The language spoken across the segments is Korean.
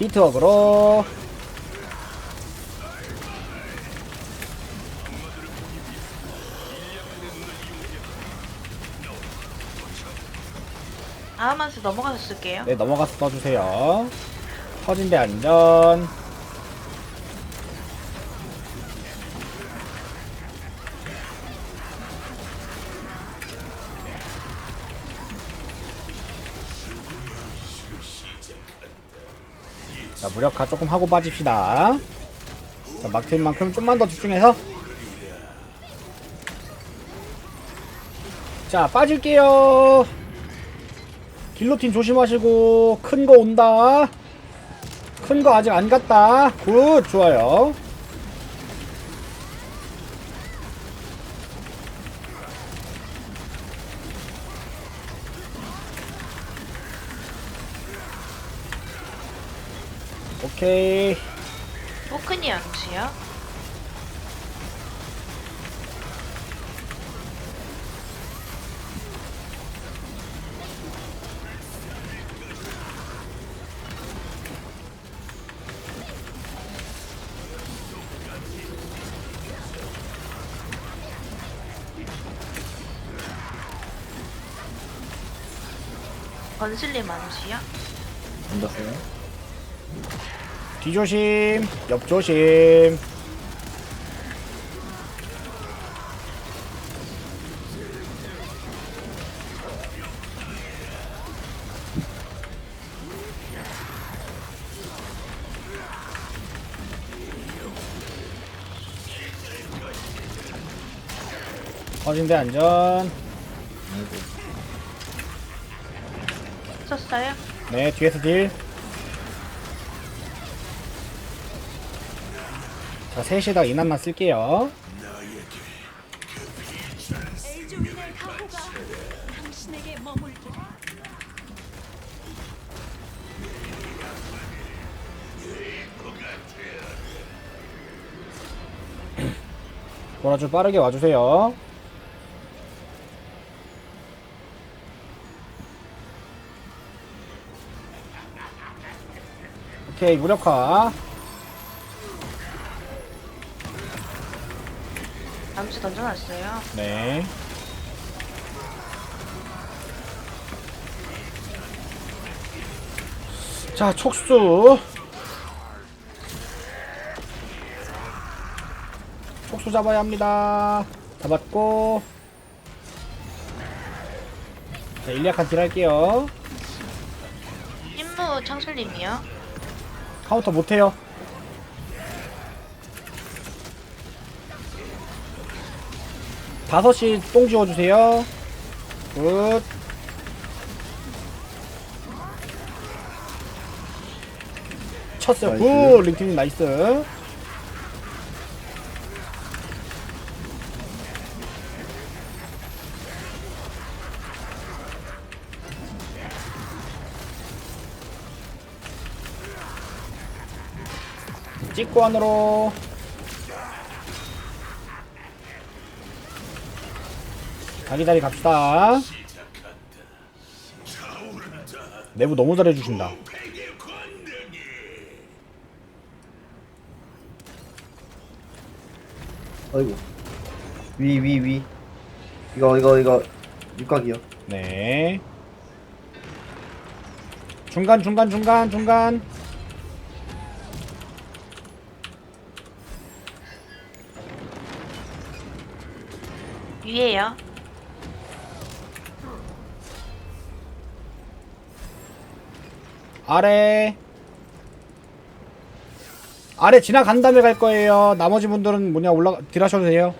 디트워크로. 아마스 넘어가서 쓸게요. 네 넘어가서 써주세요. 터진대 안전 자 무력화 조금 하고 빠집시다. 자 막힐 만큼 좀만 더 집중해서. 자 빠질게요. 길로틴 조심하시고 큰 거 온다. 큰 거 아직 안 갔다. 굿 좋아요 오케이 포크니 암수요. 건슬림 암수요. 던졌어요. 뒤조심 옆조심. 터진대 안전. 썼어요? 네 뒤에서 딜 자, 셋에다 인한만 쓸게요. 보라줄 빠르게 와주세요. 오케이, 무력화. 암수 던져놨어요. 네. 자, 촉수. 촉수 잡아야 합니다. 잡았고. 자, 일리아칸 딜 할게요. 임무 창술님이요. 카운터 못해요. 다섯 시똥 지워주세요. 굿. 쳤어요. 나이스. 굿. 링팀님 나이스. 찍고 안으로. 자기 자리 갑시다. 내부 너무 잘해주신다. 아이고. 위, 위, 위. 이거, 이거, 이거. 육각이요. 네. 중간, 중간, 중간, 중간. 위에요. 아래. 아래 지나간 다음에 갈 거예요. 나머지 분들은 뭐냐 올라가 딜하셔도 돼요.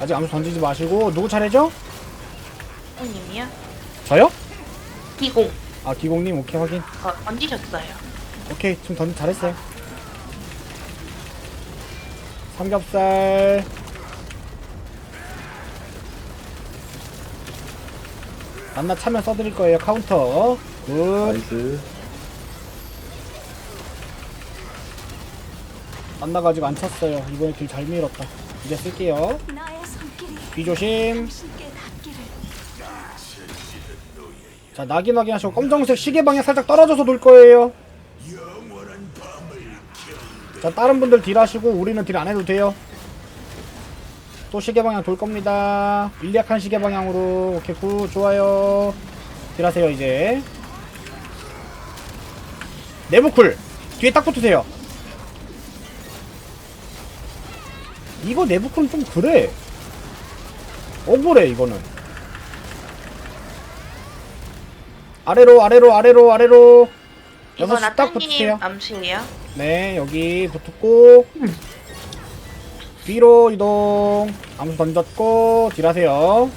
아직 아무 던지지 마시고 누구 차례죠? 님이요. 저요? 기공. 아 기공님 오케이 확인. 어, 던지셨어요. 오케이 지금 던지 잘했어요. 삼겹살. 만나 차면 써드릴 거예요 카운터. 굿. 나이스. 만나가 아직 안 찼어요. 이번에 길 잘 밀었다. 이제 쓸게요. 나의 손길이 뒤조심. 당신께 닿기를 자 낙인 확인하시고 검정색 시계 방향 살짝 떨어져서 돌 거예요 자 다른 분들 딜 하시고 우리는 딜 안 해도 돼요 또 시계 방향 돌 겁니다. 일리약한 시계 방향으로. 오케이 굿 좋아요. 딜 하세요 이제. 내부쿨. 뒤에 딱 붙으세요. 이거 내부쿨 좀 그래. 억울해 이거는. 아래로 아래로 아래로 아래로. 이거 여섯 시딱 붙으세요. 암수예요. 네 여기 붙었고 뒤로 이동. 암수 던졌고 딜하세요.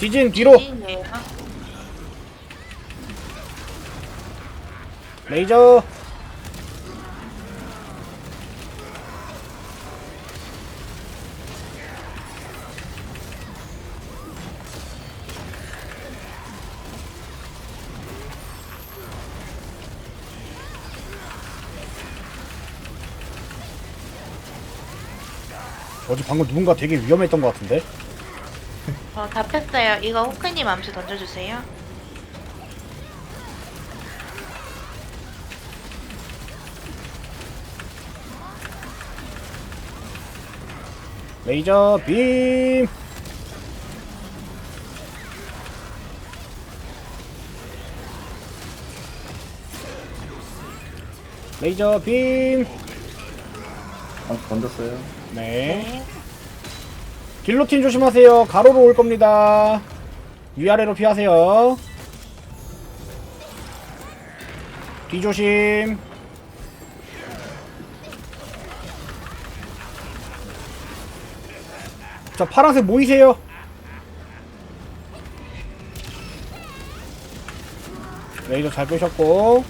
지진 뒤로. 레이저 어제 방금 누군가 되게 위험했던 것 같은데 어, 답했어요. 이거 호크님 암수 던져주세요. 레이저 빔 레이저 빔 아, 던졌어요. 네. 네. 길로틴 조심하세요. 가로로 올 겁니다. 위아래로 피하세요. 뒤 조심. 자, 파란색 모이세요. 레이저 잘 끄셨고.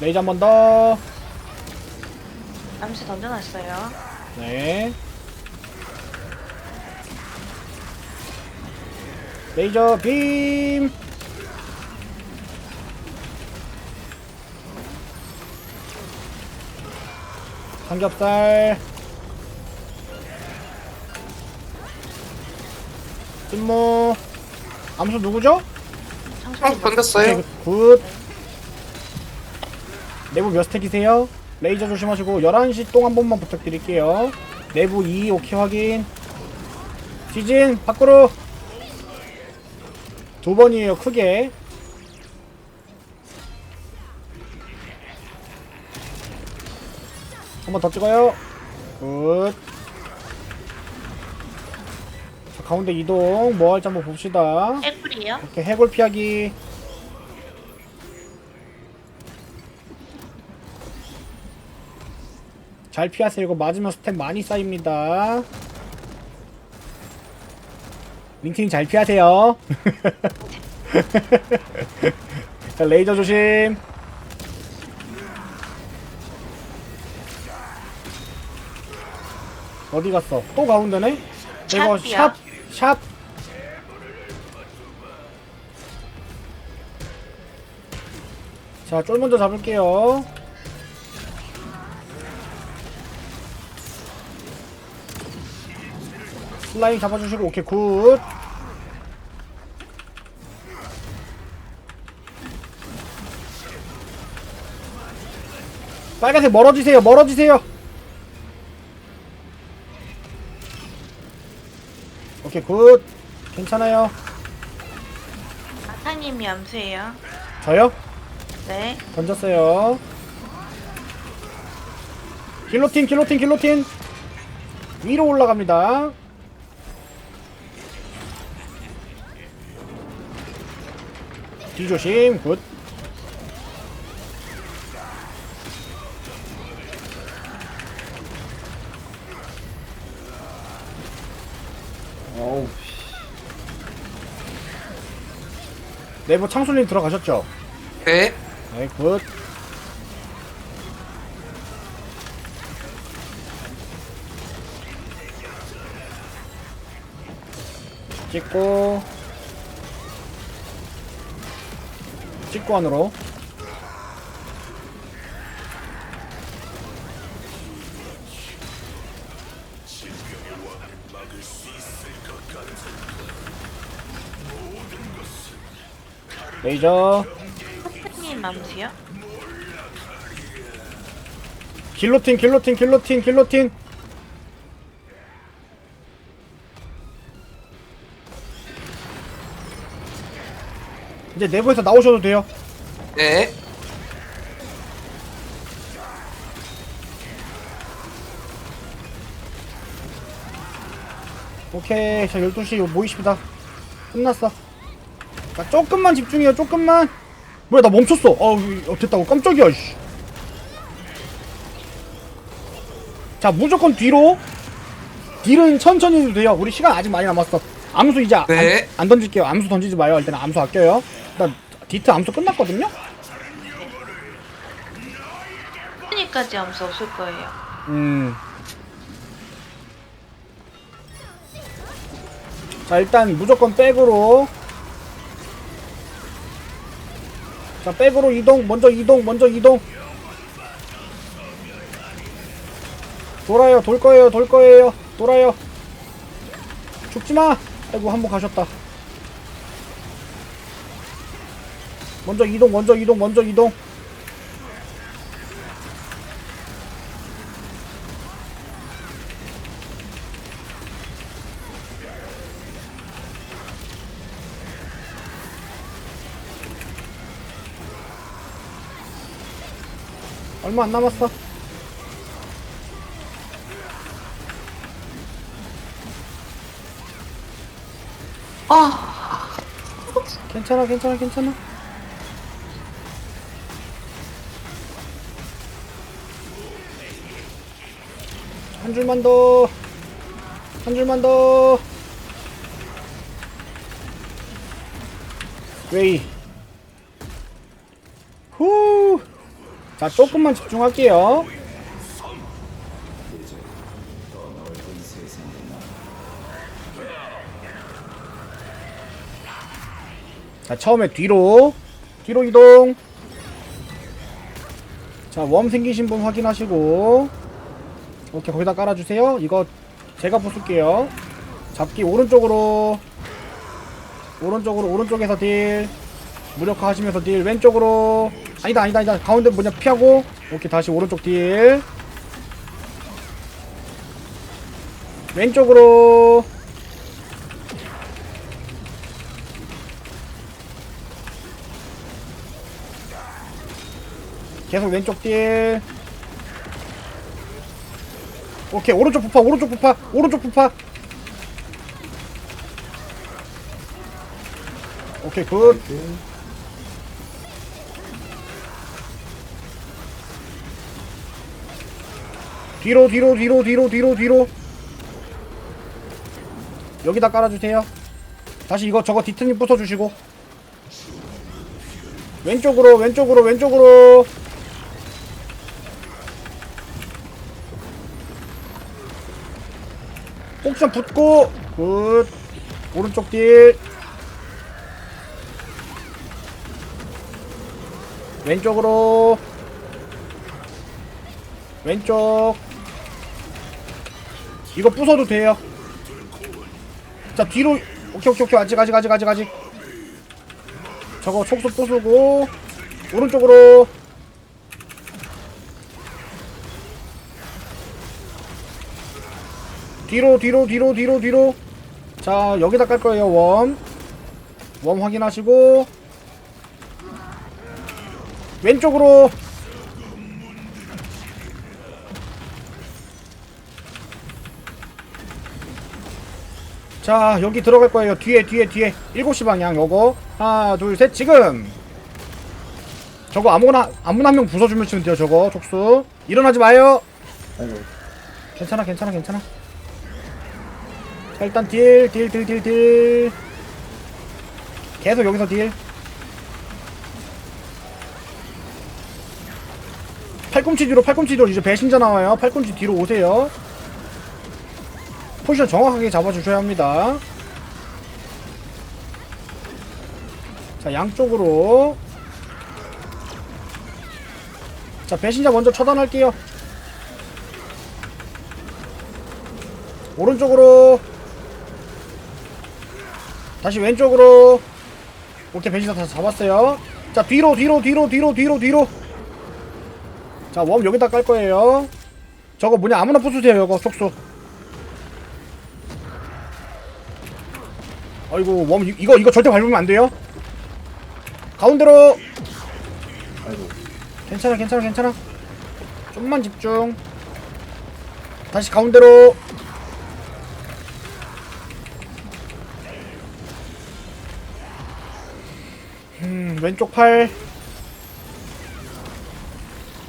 레이저 한 번 더. 암수 던져놨어요. 네. 레이저 빔. 삼겹살. 찐모. 암수 누구죠? 청소님 던졌어요. 오케이, 굿. 내부 몇 스택이세요? 레이저 조심하시고 11시 동한 번만 부탁드릴게요. 내부 2 오케이 확인. 지진 밖으로 두 번이에요 크게. 한 번 더 찍어요. 굿. 자, 가운데 이동 뭐 할지 한번 봅시다. 해꿀이요. 오케이 해골 피하기 잘 피하세요 이거 맞으면 스택 많이 쌓입니다 링틴이 잘 피하세요 자 레이저 조심 어디 갔어 또 가운데네 이거. 샵 샵. 자, 쫄 먼저 잡을게요. 슬라임 잡아주시고, 오케이, 굿. 빨간색 멀어지세요, 멀어지세요. 오케이, 굿. 괜찮아요. 나타님이 암수예요. 저요? 네. 던졌어요. 길로틴, 길로틴, 길로틴. 위로 올라갑니다. 뒤조심, 굿. 어우, 씨. 내부 창술님 들어가셨죠? 네. 네, 굿. 찍고 찍고 안으로. 레이저. 선생님 맘수요? 길로틴 길로틴 길로틴 길로틴. 이제 내부에서 나오셔도 돼요. 네. 오케이 자 12시 모이십니다. 끝났어. 자 조금만 집중해요 조금만. 뭐야 나 멈췄어. 어, 어 됐다고. 깜짝이야 씨. 자 무조건 뒤로. 딜은 천천히 해도 돼요. 우리 시간 아직 많이 남았어. 암수 이제 안- 네. 안, 던질게요. 암수 던지지 마요. 일단 암수 아껴요 일단 디트 암수 끝났거든요? 호크님까지 암수 없을 거예요. 음. 자 일단 무조건 백으로. 자 백으로 이동 먼저 이동 먼저 이동. 돌아요 돌 거예요 돌 거예요. 돌아요. 죽지마! 아이고 한 번 가셨다 먼저 이동 먼저 이동 먼저 이동. 얼마 안 남았어? 아, 괜찮아 괜찮아 괜찮아 한 줄만 더. 한 줄만 더. 웨이. 후 자 조금만 집중할게요. 자 처음에 뒤로. 뒤로 이동. 자 웜 생기신 분 확인하시고 오케이 거기다 깔아주세요. 이거 제가 부술게요. 잡기 오른쪽으로. 오른쪽으로 오른쪽에서 딜. 무력화 하시면서 딜. 왼쪽으로. 아니다 아니다 아니다. 가운데 뭐냐 피하고. 오케이 다시 오른쪽 딜. 왼쪽으로. 계속 왼쪽 딜 오케이 오른쪽 부파 오른쪽 부파 오른쪽 부파. 오케이 굿. 뒤로 뒤로 뒤로 뒤로 뒤로 뒤로. 여기다 깔아주세요. 다시 이거 저거 디트님 부숴주시고. 왼쪽으로 왼쪽으로 왼쪽으로 옥션 붙고 굿. 오른쪽 딜. 왼쪽으로. 왼쪽. 이거 부숴도 돼요. 자 뒤로. 오케이 오케이 오케이. 아직 아직 아직 아직 아직. 저거 촉수 부수고 오른쪽으로 뒤로 뒤로 뒤로 뒤로 뒤로. 자 여기다 깔 거예요 웜. 웜 확인하시고. 왼쪽으로. 자 여기 들어갈 거예요. 뒤에 뒤에 뒤에. 7시 방향 요거. 하나 둘 셋 지금. 저거 아무거나 아무나 한 명 부숴주면 치면 돼요 저거. 촉수. 일어나지 마요. 아이고. 괜찮아 괜찮아 괜찮아 자 일단 딜 딜 딜 딜 딜. 계속 여기서 딜. 팔꿈치 뒤로 팔꿈치 뒤로 이제 배신자 나와요. 팔꿈치 뒤로 오세요. 포지션 정확하게 잡아주셔야 합니다. 자 양쪽으로. 자 배신자 먼저 처단할게요. 오른쪽으로 다시 왼쪽으로. 오케이 배신자 다 잡았어요. 자 뒤로 뒤로 뒤로 뒤로 뒤로 뒤로. 자웜 여기다 깔 거예요. 저거 뭐냐? 아무나 부수세요 이거 쏙쏙 아이고 웜 이- 이거 이거 절대 밟으면 안 돼요? 가운데로. 아이고. 괜찮아 괜찮아 괜찮아. 좀만 집중. 다시 가운데로 음 왼쪽 팔.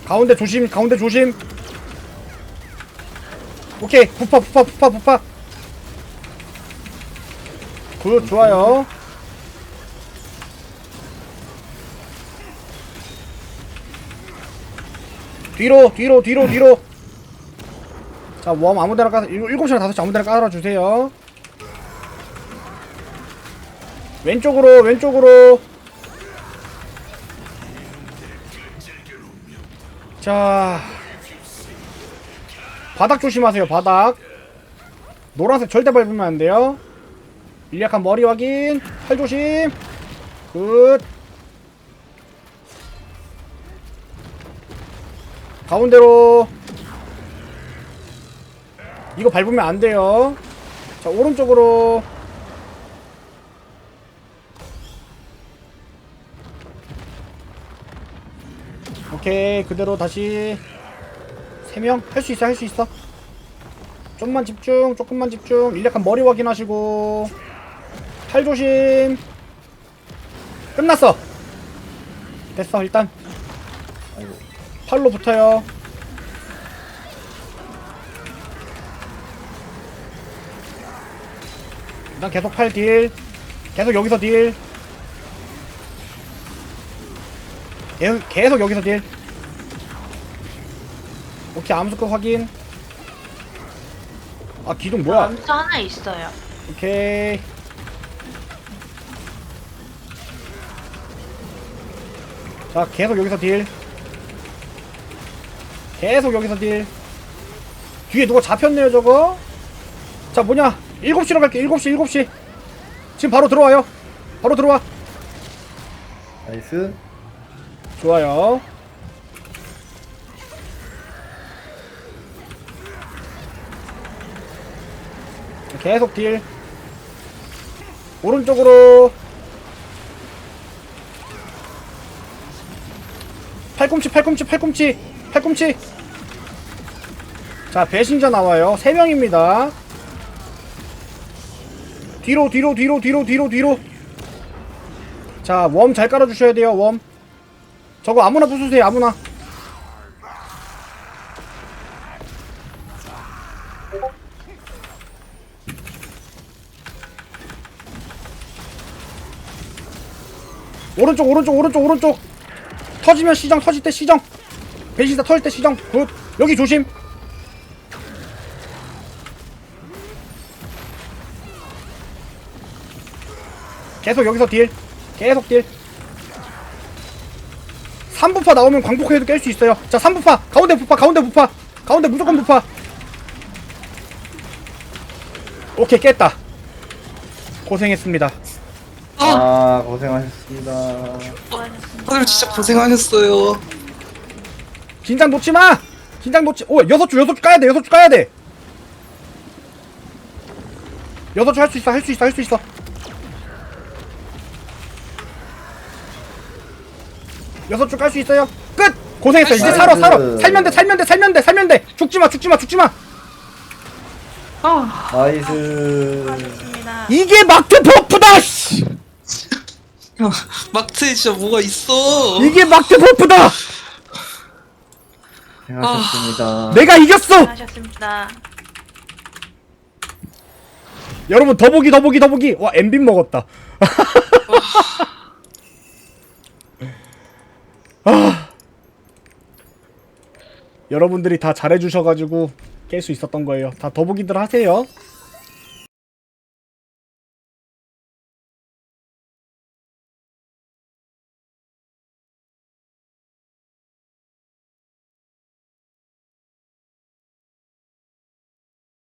가운데 조심 가운데 조심. 오케이 부파 부파 부파 부파. 굿 좋아요. 뒤로 뒤로 뒤로 뒤로. 자웜 아무데나 깔아 일- 일곱 시나 다섯 시 아무데나 깔아주세요. 왼쪽으로 왼쪽으로 자 바닥 조심하세요 바닥. 노란색 절대 밟으면 안 돼요. 일약한 머리 확인 팔 조심. 굿. 가운데로. 이거 밟으면 안 돼요. 자 오른쪽으로 오케이 그대로 다시 3명 할 수 있어 할 수 있어 좀만 집중 조금만 집중 일약한 머리 확인하시고 팔 조심 끝났어 됐어 일단. 팔로 붙어요. 일단 계속 팔 딜. 계속 여기서 딜. 계속, 계속 여기서 딜. 오케이, 암수급 확인. 아, 기둥 뭐야? 암수 하나 있어요. 오케이. 자, 계속 여기서 딜. 계속 여기서 딜. 뒤에 누가 잡혔네요, 저거. 자, 뭐냐? 7시로 갈게. 7시, 7시. 지금 바로 들어와요. 바로 들어와. 나이스. 좋아요. 계속 딜. 오른쪽으로. 팔꿈치, 팔꿈치, 팔꿈치, 팔꿈치. 자, 배신자 나와요. 3명입니다. 뒤로, 뒤로, 뒤로, 뒤로, 뒤로, 뒤로. 자, 웜 잘 깔아주셔야 돼요, 웜. 저거 아무나 부수세요 아무나 오른쪽 오른쪽 오른쪽 오른쪽 터지면 시정 터질 때 시정 배신사 터질 때 시정 굿 여기 조심 계속 여기서 딜 계속 딜 3부파 나오면 광폭해도 깰 수 있어요. 자, 3부파. 가운데 부파, 가운데 부파. 가운데 무조건 부파. 오케이, 깼다. 고생했습니다. 아, 고생하셨습니다. 수고하셨습니다. 다들 진짜 고생하셨어요. 긴장 놓지 마! 긴장 놓지, 오, 여섯 줄, 여섯 줄 까야 돼, 여섯 줄 까야 돼! 여섯 줄 할 수 있어, 할 수 있어, 할 수 있어. 여섯 줄 깔 수 있어요. 끝! 고생했어. 이제 살아, 살아. 살면 돼, 살면 돼, 살면 돼, 살면 돼. 죽지 마, 죽지 마, 죽지 마. 아, 나이스. 이게 막트 버프다! 씨! 야, 마트에 진짜 뭐가 있어. 이게 막트 버프다! 고생하셨습니다. 내가 이겼어! 수고하셨습니다. 여러분 더보기 더보기 더보기 와 엠빈 먹었다 아. 여러분들이 다 잘해주셔가지고 깰 수 있었던 거예요 다 더보기들 하세요